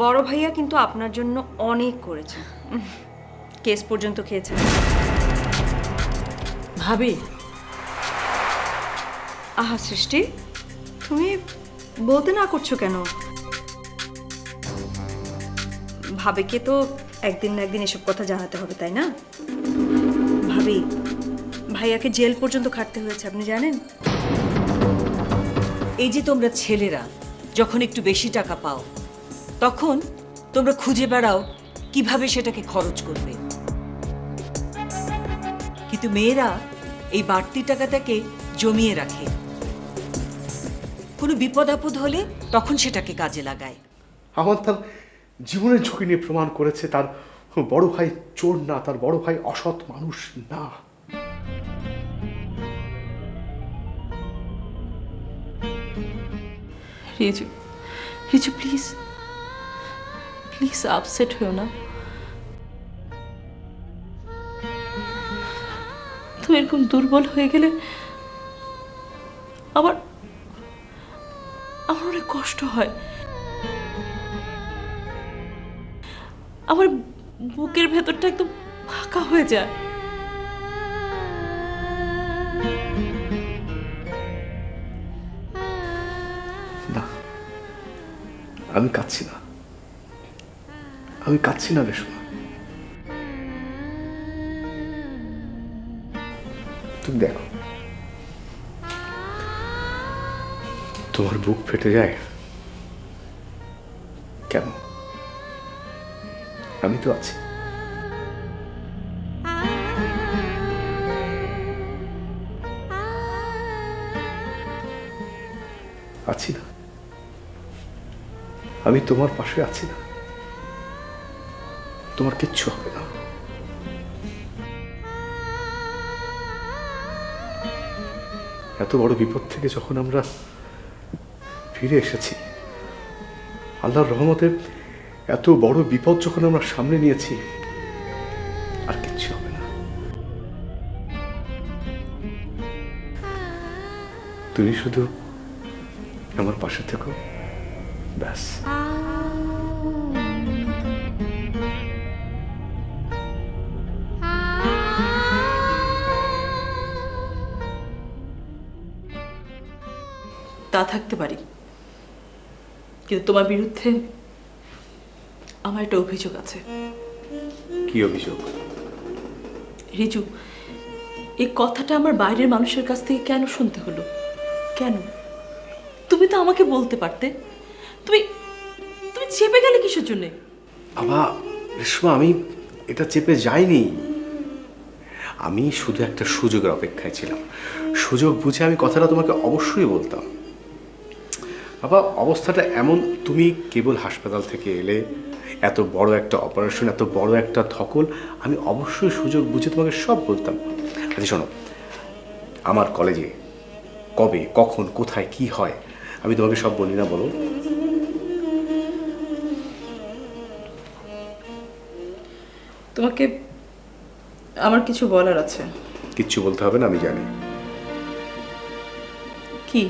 বড় ভাইয়া কিন্তু আপনার জন্য অনেক করেছে। কেস পর্যন্ত খেয়েছে। ভাবি। আহা সৃষ্টি। তুমি বলতে না করছ কেন? ভাবিকে তো একদিন না একদিন এসব কথা জানাতে হবে তাই না? ভাবি ভাইয়াকে জেল পর্যন্ত খাটতে হয়েছে আপনি জানেন? এই যে তোমরা ছেলেরা যখন একটু বেশি টাকা পাও তখন তোমরা খুঁজে বেড়াও কীভাবে সেটাকে খরচ করবে। কিন্তু মেয়েরা এই বাড়তি টাকাটাকে জমিয়ে রাখে। কোনো বিপদ আপদ হলে তখন সেটাকে কাজে লাগায়। আমার তার জীবনের ঝুঁকি নিয়ে প্রমাণ করেছে তার বড় ভাই চোর না তার বড় ভাই অসৎ মানুষ না। Riju Riju please. Please upset হয়েও না তুমি এরকম দুর্বল হয়ে গেলে আমার আমার অনেক কষ্ট হয় আমার বুকের ভেতরটা একদম ফাঁকা হয়ে যায় আমি কাঁদছি না আমি কাঁদছি না রেশমা তুমি দেখো। তোমার বুক ফেটে যায়? কেন? আমি তো আছি। আছি না। আমি তোমার পাশে আছি না। তোমার কিচ্ছু হবে না। এত বড় বিপদ থেকে যখন আমরা ফিরে এসেছি, আল্লাহর রহমতে এত বড় বিপদ যখন আমরা সামনে নিয়েছি, আর কিচ্ছু হবে না। তুমি শুধু আমার পাশে থেকো, ব্যাস। তা থাকতে পারি। কিন্তু তোমার বিরুদ্ধে আমার একটা অভিযোগ আছে। কি অভিযোগ? রিজু এই কথাটা আমার বাইরের মানুষের কাছ থেকে কেন শুনতে হলো? কেন? তুমি তো আমাকে বলতে পারতে। তুমি তুমি চেপে গেলে কিসের জন্যে? বাবা রেশমা আমি এটা চেপে যাইনি। আমি শুধু একটা সুযোগের অপেক্ষায় ছিলাম। সুযোগ বুঝে আমি কথাটা তোমাকে অবশ্যই বলতাম। বাবা অবস্থাটা এমন তুমি কেবল হাসপাতাল থেকে এলে এত বড় একটা অপারেশন এত বড় একটা ধকল আমি অবশ্যই সুযোগ বুঝে তোমাকে সব বলতাম। আচ্ছা শোনো আমার কলেজে কবে কখন কোথায় কি হয় আমি তোমাকে সব বলি না বলো। তোমাকে আমার কিছু বলার আছে। কিচ্ছু বলতে হবে না আমি জানি। কি?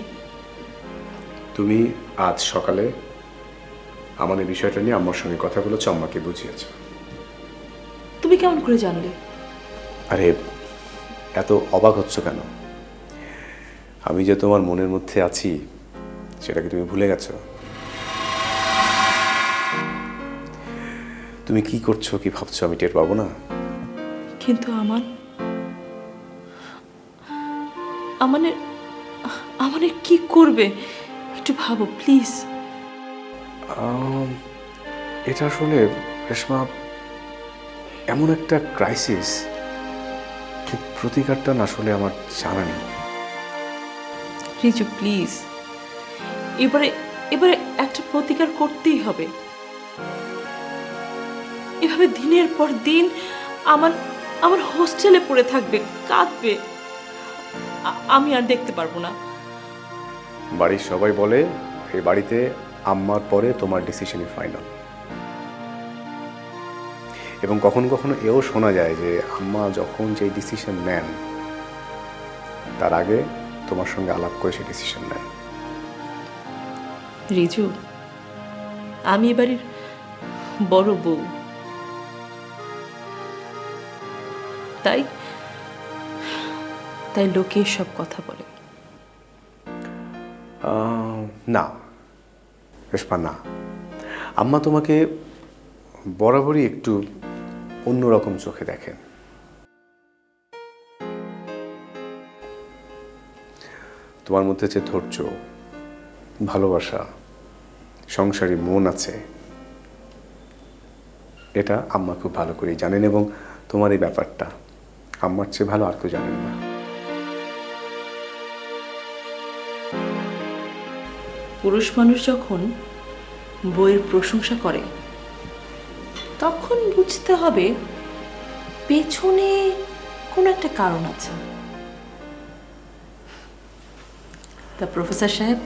তুমি আজ সকালে আমার এই বিষয়টা নিয়ে আম্মার সঙ্গে কথা আম্মাকে বুঝিয়েছ। তুমি কেমন করে জানলে? আরে এত অবাক হচ্ছ কেন? আমি যে তোমার মনের মধ্যে আছি সেটাকে তুমি ভুলে গেছো? তুমি কি করছ কি ভাবছ আমি টের পাবো না? কিন্তু আমার আমানে আমানে কি করবে? একটু ভাবো প্লিজ এটা আসলে রেশমা এমন একটা ক্রাইসিস প্রতিকারটা না আসলে আমার জানা নেই। রিজু প্লিজ এবারে এবারে একটা প্রতিকার করতেই হবে। এভাবে দিনের পর দিন আমার আমার হোস্টেলে পড়ে থাকবে কাঁদবে। আমি আর দেখতে পারব না। বাড়ির সবাই বলে এই বাড়িতে আম্মার পরে তোমার ডিসিশনই ফাইনাল এবং কখনো কখনো এও শোনা যায় যে, আম্মা যখন যে ডিসিশন নেন, তার আগে তোমার সঙ্গে আলাপ করে সে ডিসিশন নেন রিজু, আমি এবারের বড় বউ। তাই তাই লোকে সব কথা বলে। না, রেশমা, না। আম্মা তোমাকে বরাবরই একটু অন্যরকম চোখে দেখেন। তোমার মধ্যে যে ধৈর্য, ভালোবাসা, সংসারী মন আছে, এটা আম্মা খুব ভালো করেই জানেন এবং তোমার এই ব্যাপারটা আম্মার চেয়ে ভালো আর কেউ জানেন না। পুরুষ মানুষ যখন বইয়ের প্রশংসা করে, তখন বুঝতে হবে পেছনে কোনো একটা কারণ আছে। তা প্রফেসর সাহেব,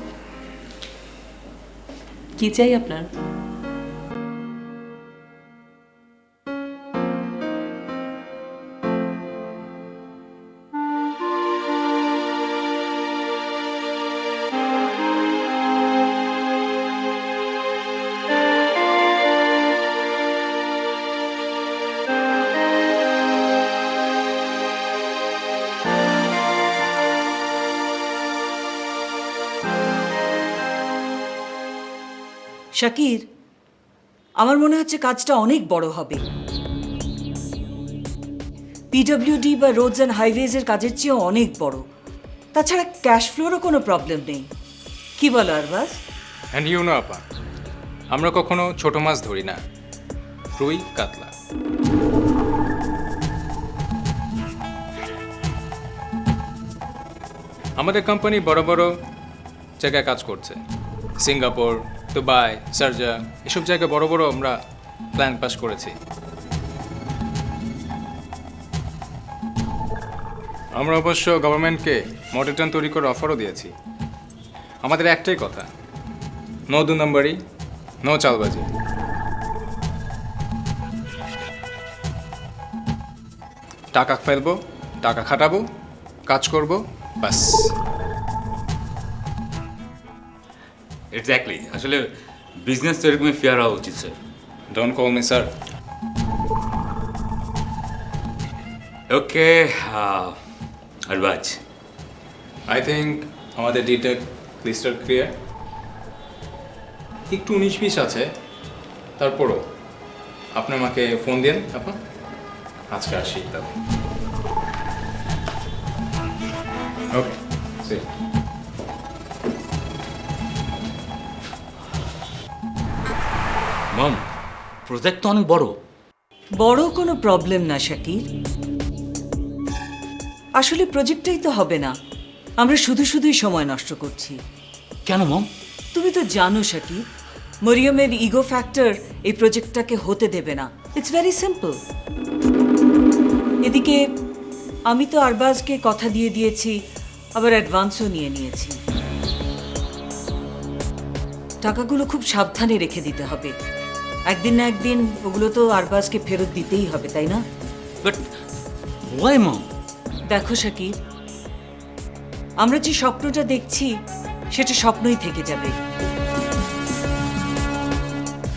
কি চাই আপনার? শাকির, আমার মনে হচ্ছে কাজটা অনেক বড় হবে। পিডব্লিউডি বা রোডস অ্যান্ড হাইওয়েজের কাজের চেয়েও অনেক বড়। তাছাড়া ক্যাশ ফ্লোরও কোনো প্রবলেম নেই। কি বলো আরবাজ অ্যান্ড ইউ নো আপা, আমরা কখনো ছোট মাছ ধরি না। রুই, কাতলা। আমাদের কোম্পানি বড় বড় জায়গায় কাজ করছে। সিঙ্গাপুর দুবাই সার্জা এসব জায়গায় বড় বড় আমরা প্ল্যান পাস করেছি। আমরা অবশ্য গভর্নমেন্টকে মডেল ট্রেন তৈরি করে অফারও দিয়েছি। আমাদের একটাই কথা নো দু নম্বরই নো চালবাজি। টাকা ফেলব, টাকা খাটাবো, কাজ করব বাস এক্স্যাক্টলি আসলে বিজনেস তো এরকমই ফেয়ার হওয়া উচিত sir don't call me sir okay Arbaaz I think আমাদের ডিটেক লিস্টার ক্লিয়ার একটু উনিশ বিশ আছে তারপরও আপনি আমাকে ফোন দিন আপা আজকে আসি তাহলে। মম প্রজেক্ট তো অনেক বড়। বড় কোনো প্রবলেম না শাকির আসলে প্রজেক্টটাই তো হবে না। আমরা শুধু শুধুই সময় নষ্ট করছি। কেন মম? তুমি তো জানো শাকির মরিয়মের ইগো ফ্যাক্টর এই প্রজেক্টটাকে হতে দেবে না। ইটস ভেরি সিম্পল এদিকে আমি তো আরবাজকে কথা দিয়ে দিয়েছি আবার অ্যাডভান্সও নিয়ে নিয়েছি। টাকাগুলো খুব সাবধানে রেখে দিতে হবে। একদিন না একদিন ওগুলো তো আরবাজকে ফেরত দিতেই হবে তাই না? বাট ওয়াই মম দেখো শাকিব আমরা যে স্বপ্নটা দেখছি সেটা স্বপ্নই থেকে যাবে।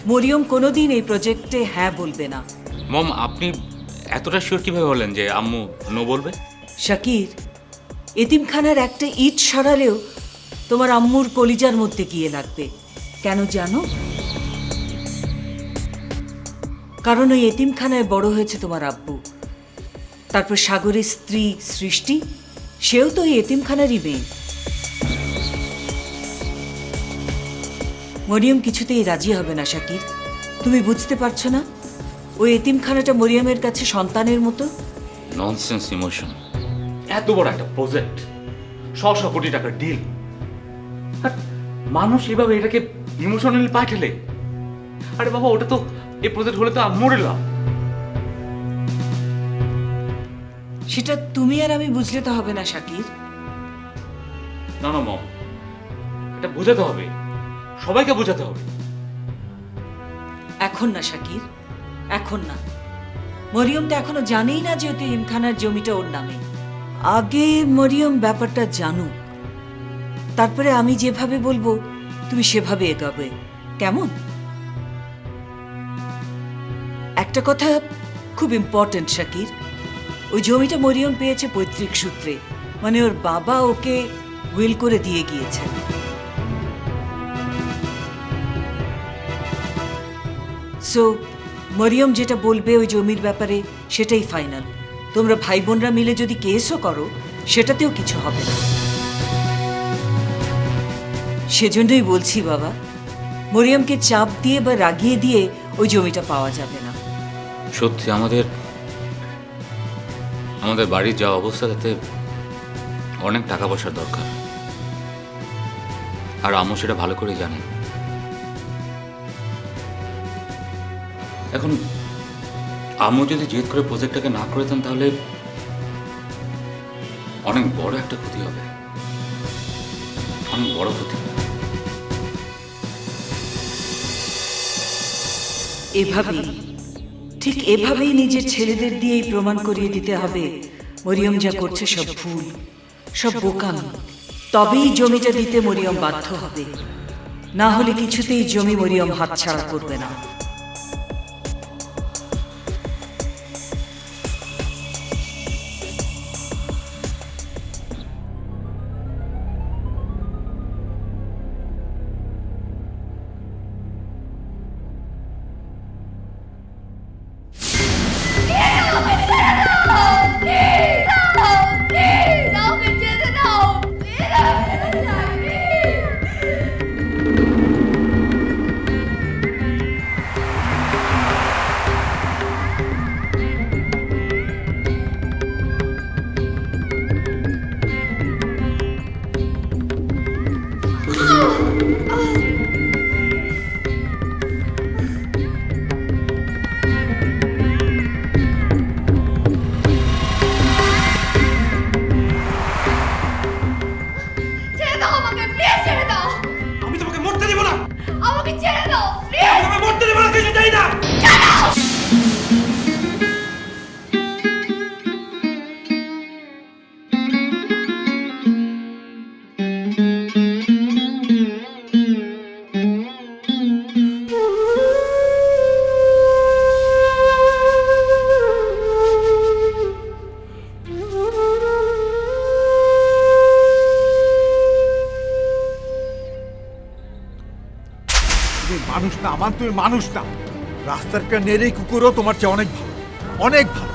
মরিয়ম কোনোদিন এই প্রজেক্টে হ্যাঁ বলবে না। মম আপনি এতটা শিওর কীভাবে হলেন যে আম্মু নো বলবে? শাকির এতিমখানার একটা ইট সরালেও তোমার আম্মুর কলিজার মধ্যে গিয়ে লাগবে। কেন জানো? কারণ ওই এতিমখানায় বড় হয়েছে তোমার আব্বু। তারপর সাগরের স্ত্রী সৃষ্টি সেও তো ওই এতিমখানারই মেয়ে। মরিয়ম কিছুতেই রাজি হবে না শাকির। তুমি বুঝতে পারছ না? ওই এতিমখানাটা মরিয়মের কাছে সন্তানের মতো? ননসেন্স ইমোশন এত বড় একটা প্রজেক্ট শ শ কোটি টাকার ডিল মানুষ এভাবে এটাকে ইমোশনালি পাঠালে? আরে বাবা ওটা তো এই প্রজেক্ট হলে তো আম্মুর লাভ। সেটা তুমি আর আমি বুঝলে তো হবে না শাকির। না না মম। এটা বোঝাতে হবে। সবাইকে বোঝাতে হবে। এখন না শাকির। এখন না। মরিয়ম তো এখনও জানেই না যে ইমখানার জমিটা ওর নামে। আগে মরিয়ম ব্যাপারটা জানুক। তারপরে আমি যেভাবে বলব তুমি সেভাবে এগাবে। কেমন? একটা কথা খুব ইম্পর্ট্যান্ট শাকির। ওই জমিটা মরিয়ম পেয়েছে পৈতৃক সূত্রে। মানে ওর বাবা ওকে উইল করে দিয়ে গিয়েছেন সো মরিয়ম যেটা বলবে ওই জমির ব্যাপারে সেটাই ফাইনাল তোমরা ভাই বোনরা মিলে যদি কেসও করো, সেটাতেও কিছু হবে না। সেজন্যই বলছি বাবা, মরিয়মকে চাপ দিয়ে বা রাগিয়ে দিয়ে ওই জমিটা পাওয়া যাবে না। সত্যি আমাদের আমাদের বাড়ির যা অবস্থা, তাতে অনেক টাকা পয়সার দরকার। আর আমও সেটা ভালো করে জানে এখন আমও যদি জেদ করে প্রজেক্টটাকে না করে দেন, তাহলে অনেক বড় একটা ক্ষতি হবে। অনেক বড় ক্ষতি। এভাবেই ঠিক এভাবেই নিজের ছেলেদের দিয়েই প্রমাণ করিয়ে দিতে হবে। মরিয়ম যা করছে সব ভুল, সব বোকামি। তবেই জমিটা দিতে মরিয়ম বাধ্য হবে। না হলে কিছুতেই জমি মরিয়ম হাতছাড়া করবে না। মানুষ না আমার তুমি মানুষ না। রাস্তার একটা নেড়ে কুকুরও তোমার চেয়ে অনেক ভালো অনেক ভালো।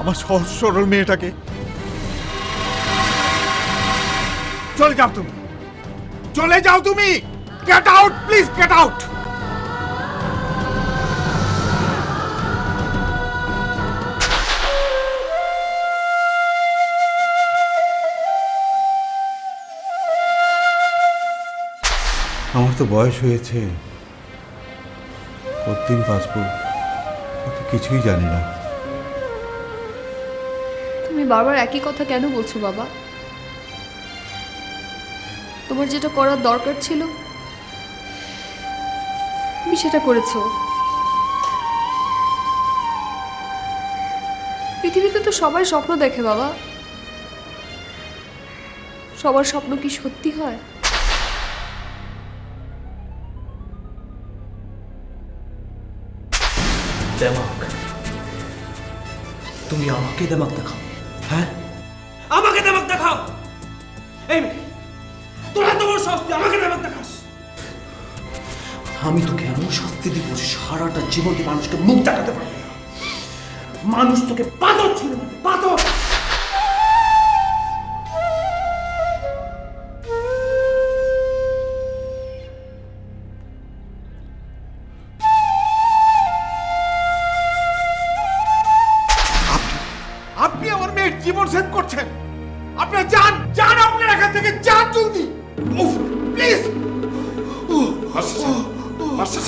আমার সহজ সরল মেয়েটাকে। চলে যাও তুমি। চলে যাও তুমি! Get out please get out তো বয়স হয়েছে। কতদিন বাঁচবো? তো কিছুই জানি না। তুমি বারবার একই কথা কেন বলছো, বাবা? তোমার যেটা করার দরকার ছিল, তুমি সেটা করেছ। পৃথিবীতে তো সবাই স্বপ্ন দেখে, বাবা। সবার স্বপ্ন কি সত্যি হয়? তুমি আমাকে দেমাক দেখাও হ্যাঁ? আমাকে দেমাক দেখাও এই তোর এত বড় শাস্তি আমাকে দেমাক দেখাস আমি তোকে এমন শাস্তি দিব সারাটা জীবন তুই মানুষকে মুখ দেখাতে পারবি না। মানুষ তোকে পাথর ছিল পাথর।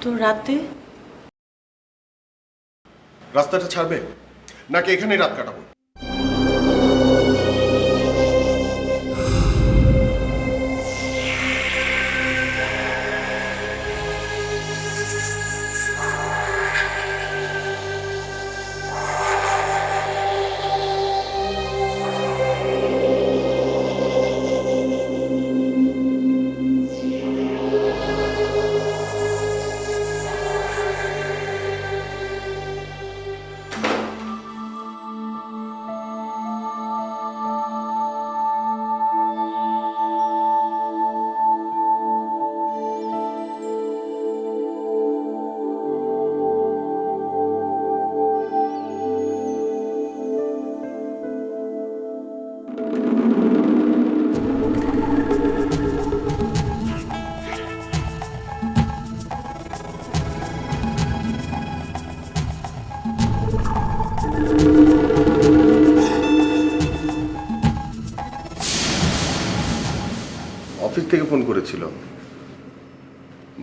এত রাতে? রাস্তাটা ছাড়বে? নাকি এখানেই রাত কাটাবো?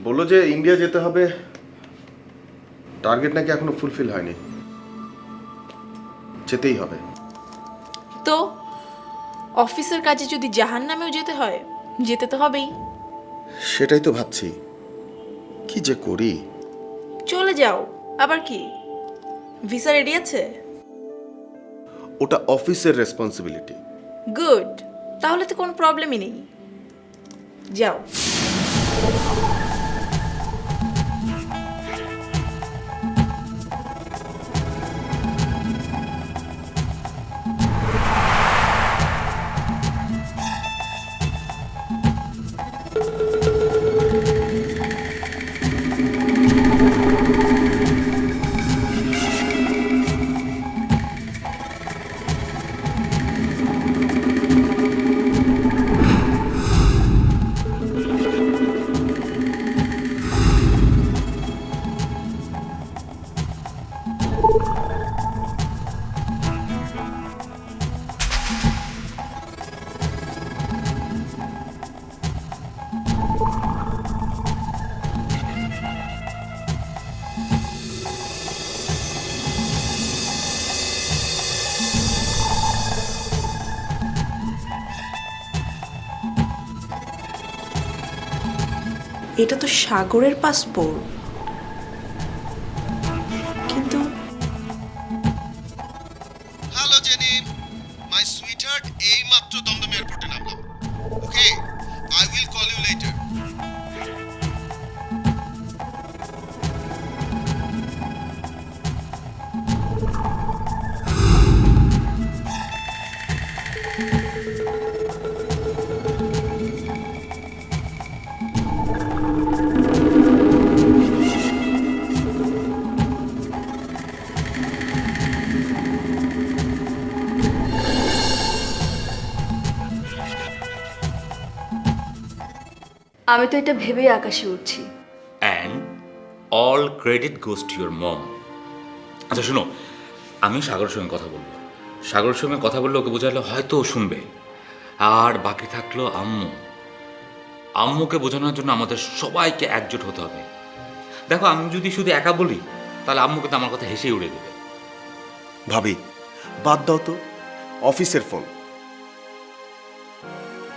বলল যে ইন্ডিয়া যেতে হবে। টার্গেট নাকি এখনও ফুলফিল হয়নি। যেতেই হবে। তো অফিসের কাজে যদি জাহান নামেও যেতে হয় যেতে তো হবেই। সেটাই তো ভাবছি। কি যে করি? চলে যাও। আবার কি? ভিসা রেডি আছে? ওটা অফিসের রেসপন্সিবিলিটি গুড তাহলে তো কোনো প্রবলেমই নেই। যাও। এটা তো সাগরের পাসপোর্ট আমি তো এটা ভেবেই আকাশে উঠছি and all credit goes to your mom আচ্ছা শোনো আমি সাগরের সঙ্গে কথা বলব। সাগরের সঙ্গে কথা বললে ওকে বোঝালে হয়তো ও শুনবে। আর বাকি থাকল আম্মু। আম্মুকে বোঝানোর জন্য আমাদের সবাইকে একজোট হতে হবে। দেখো আমি যদি শুধু একা বলি তাহলে আম্মুকে তো আমার কথা হেসেই উড়ে দেবে। ভাবি বাদ দাও তো। অফিসের ফোন।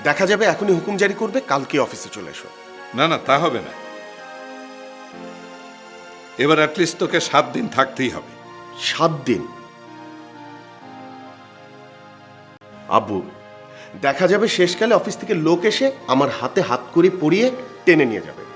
দেখা যাবে এখনই হুকুম জারি করবে কালকে অফিসে চলে এসো। না না তা হবে না। এবার অ্যাটলিস্ট তোকে সাত দিন থাকতেই হবে। সাত দিন? আব্বু দেখা যাবে শেষকালে অফিস থেকে লোক এসে আমার হাতে হাত করে পরিয়ে টেনে নিয়ে যাবে।